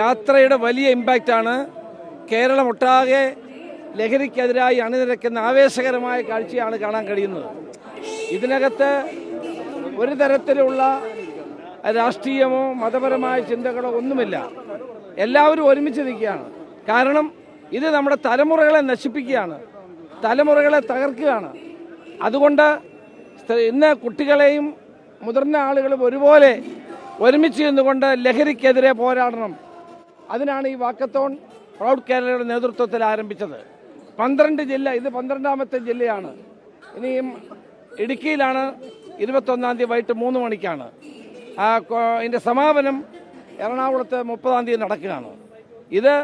യാത്രയുടെ വലിയ ഇമ്പാക്റ്റാണ് കേരളം ഒട്ടാകെ ലഹരിക്കെതിരായി അണിനിരക്കുന്ന ആവേശകരമായ കാഴ്ചയാണ് കാണാൻ കഴിയുന്നത്. ഇതിനകത്ത് ഒരു തരത്തിലുള്ള രാഷ്ട്രീയമോ മതപരമായ ചിന്തകളോ ഒന്നുമില്ല. എല്ലാവരും ഒരുമിച്ച് നിൽക്കുകയാണ്. കാരണം ഇത് നമ്മുടെ തലമുറകളെ നശിപ്പിക്കുകയാണ്. തലമുറകളെ തകർക്കുകയാണ്. അതുകൊണ്ട് ഇന്ന് കുട്ടികളെയും മുതിർന്ന ആളുകളും ഒരുപോലെ ഒരുമിച്ച് നിന്നുകൊണ്ട് ലഹരിക്കെതിരെ പോരാടണം. അതിനാണ് ഈ വാക്കത്തോൺ പ്രൗഡ് കേരളയുടെ നേതൃത്വത്തിൽ ആരംഭിച്ചത്. പന്ത്രണ്ട് ജില്ല ഇത് പന്ത്രണ്ടാമത്തെ ജില്ലയാണ്. ഇനിയും ഇടുക്കിയിലാണ് ഇരുപത്തൊന്നാം തീയതി വൈകിട്ട് മൂന്ന് മണിക്കാണ്. ഇതിന്റെ സമാപനം എറണാകുളത്ത് മുപ്പതാം തീയതി നടക്കുകയാണ്. ഇത്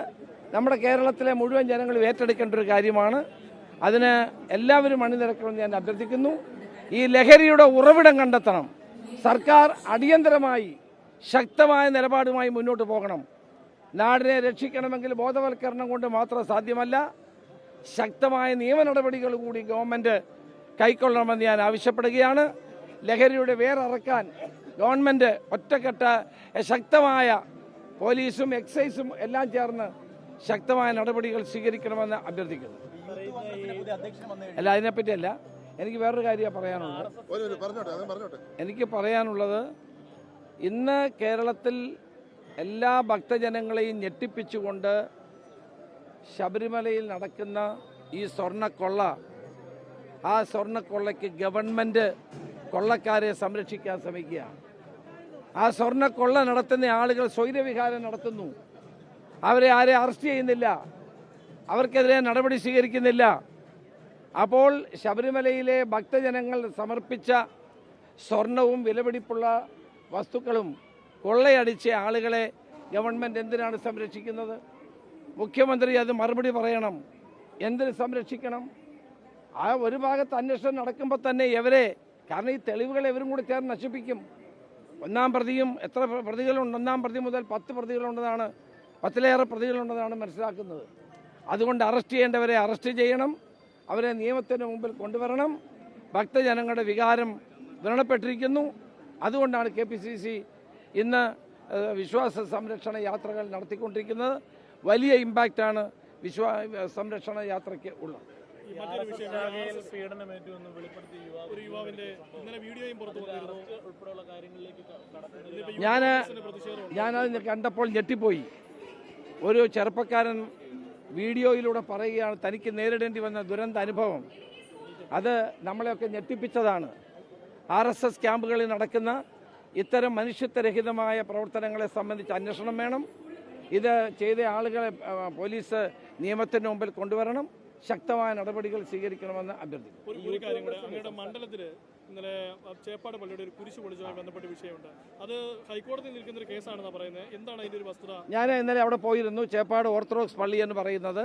നമ്മുടെ കേരളത്തിലെ മുഴുവൻ ജനങ്ങളും ഏറ്റെടുക്കേണ്ട ഒരു കാര്യമാണ്. അതിന് എല്ലാവരും അണിനിരക്കണമെന്ന് ഞാൻ അഭ്യർത്ഥിക്കുന്നു. ഈ ലഹരിയുടെ ഉറവിടം കണ്ടെത്തണം. സർക്കാർ അടിയന്തരമായി ശക്തമായ നിലപാടുമായി മുന്നോട്ട് പോകണം. നാടിനെ രക്ഷിക്കണമെങ്കിൽ ബോധവൽക്കരണം കൊണ്ട് മാത്രം സാധ്യമല്ല ശക്തമായ നിയമ നടപടികൾ കൂടി ഗവൺമെന്റ് കൈക്കൊള്ളണമെന്ന് ഞാൻ ആവശ്യപ്പെടുകയാണ്. ലഹരിയുടെ വേററക്കാൻ ഗവൺമെന്റ് ഒറ്റക്കെട്ട ശക്തമായ പോലീസും എക്സൈസും എല്ലാം ചേർന്ന് ശക്തമായ നടപടികൾ സ്വീകരിക്കണമെന്ന് അഭ്യർത്ഥിക്കുന്നു. അല്ല അതിനെപ്പറ്റിയല്ല. എനിക്ക് വേറൊരു കാര്യമാണ് പറയാനുള്ളത്. എനിക്ക് പറയാനുള്ളത് ഇന്ന് കേരളത്തിൽ എല്ലാ ഭക്തജനങ്ങളെയും ഞെട്ടിപ്പിച്ചുകൊണ്ട് ശബരിമലയിൽ നടക്കുന്ന ഈ സ്വർണക്കൊള്ള ആ സ്വർണക്കൊള്ളയ്ക്ക് ഗവൺമെന്റ് കൊള്ളക്കാരെ സംരക്ഷിക്കാൻ ശ്രമിക്കുകയാണ് ആ സ്വർണക്കൊള്ള നടത്തുന്ന ആളുകൾ സ്വൈരവിഹാരം നടത്തുന്നു. അവരെ ആരെ അറസ്റ്റ് ചെയ്യുന്നില്ല. അവർക്കെതിരെ നടപടി സ്വീകരിക്കുന്നില്ല. അപ്പോൾ ശബരിമലയിലെ ഭക്തജനങ്ങൾ സമർപ്പിച്ച സ്വർണവും വിലപിടിപ്പുള്ള വസ്തുക്കളും കൊള്ളയടിച്ച ആളുകളെ ഗവൺമെന്റ് എന്തിനാണ് സംരക്ഷിക്കുന്നത്? മുഖ്യമന്ത്രി അത് മറുപടി പറയണം. എന്തിന് സംരക്ഷിക്കണം? ആ ഒരു ഭാഗത്ത് അന്വേഷണം നടക്കുമ്പോൾ തന്നെ ഇവരെ കാരണം ഈ തെളിവുകൾ ഇവരും കൂടി ചേർന്ന് നശിപ്പിക്കും. ഒന്നാം പ്രതിയും എത്ര പ്രതികളുണ്ട്? ഒന്നാം പ്രതി മുതൽ പത്ത് പ്രതികളുണ്ടെന്നാണ് പത്തിലേറെ പ്രതികളുണ്ടെന്നാണ് മനസ്സിലാക്കുന്നത്. അതുകൊണ്ട് അറസ്റ്റ് ചെയ്യേണ്ടവരെ അറസ്റ്റ് ചെയ്യണം. അവരെ നിയമത്തിന് മുമ്പിൽ കൊണ്ടുവരണം. ഭക്തജനങ്ങളുടെ വികാരം വ്രണപ്പെട്ടിരിക്കുന്നു അതുകൊണ്ടാണ് കെ പി സി സി ഇന്ന് വിശ്വാസ സംരക്ഷണ യാത്രകൾ നടത്തിക്കൊണ്ടിരിക്കുന്നത്. വലിയ ഇമ്പാക്റ്റാണ് വിശ്വാ സംരക്ഷണ യാത്രയ്ക്ക് ഉള്ളത്. ഈ മറ്റൊരു വിഷയം പീഡനമേറ്റു എന്ന് ഒരു യുവാവിന്റെ ഇന്നലെ വീഡിയോയും പുറത്തു വന്നിരുന്നു. കാര്യങ്ങളിലേക്ക് കടക്കുന്നത് ഞാൻ ഞാനത് കണ്ടപ്പോൾ ഞെട്ടിപ്പോയി. ഒരു ചെറുപ്പക്കാരൻ വീഡിയോയിലൂടെ പറയുകയാണ് തനിക്ക് നേരിടേണ്ടി വന്ന ദുരന്ത അനുഭവം. അത് നമ്മളെയൊക്കെ ഞെട്ടിപ്പിച്ചതാണ്. ആർ എസ് എസ് ക്യാമ്പുകളിൽ നടക്കുന്ന ഇത്തരം മനുഷ്യത്വരഹിതമായ പ്രവർത്തനങ്ങളെ സംബന്ധിച്ച് അന്വേഷണം വേണം. ഇത് ചെയ്ത ആളുകളെ പോലീസ് നിയമത്തിന് മുമ്പിൽ കൊണ്ടുവരണം. ശക്തമായ നടപടികൾ സ്വീകരിക്കണമെന്ന് അഭ്യർത്ഥിക്കുന്നു. മണ്ഡലത്തിൽ ഇന്നലെ ചേപ്പാട് പള്ളിയുടെ ഒരു കുരിശ് പൊളിച്ചുമായി ബന്ധപ്പെട്ട വിഷയമുണ്ട്. അത് നിൽക്കുന്ന ഒരു പറയുന്നത് എന്താണ് അതിന്റെ ഒരു വസ്തുത? ഞാൻ ഇന്നലെ അവിടെ പോയിരുന്നു. ചേപ്പാട് ഓർത്തഡോക്സ് പള്ളി എന്ന് പറയുന്നത്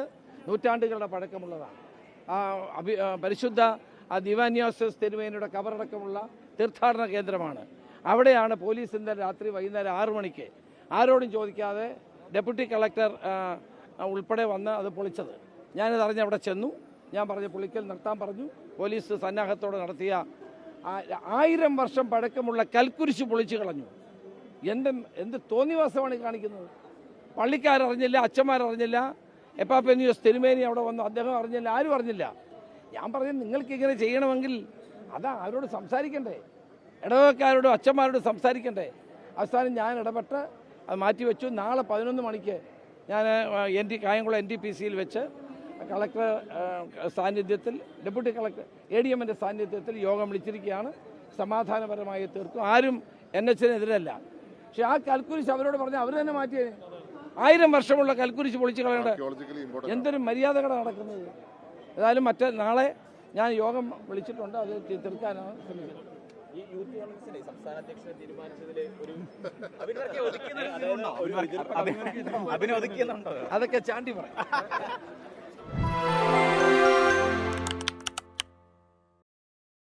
നൂറ്റാണ്ടുകളുടെ പഴക്കമുള്ളതാണ്. പരിശുദ്ധ ആ ദിവാന്യാസസ് തിരുമേനിയുടെ കബറടക്കമുള്ള തീർത്ഥാടന കേന്ദ്രമാണ്. അവിടെയാണ് പോലീസ് ഇന്നലെ രാത്രി വൈകുന്നേരം ആറു മണിക്ക് ആരോടും ചോദിക്കാതെ ഡെപ്യൂട്ടി കളക്ടർ ഉൾപ്പെടെ വന്ന് അത് പൊളിച്ചത്. ഞാനിത് അറിഞ്ഞ് അവിടെ ചെന്നു. ഞാൻ പറഞ്ഞു പൊളിക്കൽ നിർത്താൻ പറഞ്ഞു. പോലീസ് സന്നാഹത്തോടെ നടത്തിയ ആയിരം വർഷം പഴക്കമുള്ള കൽക്കുരിശ് പൊളിച്ചു കളഞ്ഞു. എന്ത് എന്ത് തോന്നിവാസമാണ് കാണിക്കുന്നത്? പള്ളിക്കാരറിഞ്ഞില്ല അച്ഛന്മാരറിഞ്ഞില്ല എപ്പാപ്പന്യൂസ് തിരുമേനി അവിടെ വന്നു അദ്ദേഹം അറിഞ്ഞില്ല ആരും അറിഞ്ഞില്ല. ഞാൻ പറഞ്ഞത് നിങ്ങൾക്ക് ഇങ്ങനെ ചെയ്യണമെങ്കിൽ അതാ അവരോട് സംസാരിക്കണ്ടേ? ഇടവക്കാരോടും അച്ഛന്മാരോടും സംസാരിക്കണ്ടേ? അവസാനം ഞാൻ ഇടപെട്ട് അത് മാറ്റിവെച്ചു നാളെ പതിനൊന്ന് മണിക്ക് ഞാൻ N T Kayamkulam N T P സിയിൽ വെച്ച് കളക്ടർ സാന്നിധ്യത്തിൽ ഡെപ്യൂട്ടി കളക്ടർ എ ഡി എമ്മിന്റെ സാന്നിധ്യത്തിൽ യോഗം വിളിച്ചിരിക്കുകയാണ്. സമാധാനപരമായി തീർക്കും. ആരും എൻ എച്ചിനെതിരല്ല പക്ഷെ ആ കൽക്കുരിശ് അവരോട് പറഞ്ഞാൽ അവർ തന്നെ മാറ്റിയേ. ആയിരം വർഷമുള്ള കൽക്കുരിശ് പൊളിച്ച് കളയേണ്ട എന്തൊരു മര്യാദകളാണ് നടക്കുന്നത്? ഏതായാലും മറ്റേ നാളെ ഞാൻ യോഗം വിളിച്ചിട്ടുണ്ട് അത് തീർക്കാനാണ് ശ്രമിക്കുന്നത്. ഈ യൂത്ത് കോൺഗ്രസിന്റെ സംസ്ഥാന അധ്യക്ഷൻ തീരുമാനിച്ചതിൽ ഒരു അഭിനൊതുക്കിയെന്നുണ്ടോ അതൊക്കെ ചാണ്ടി പറയും.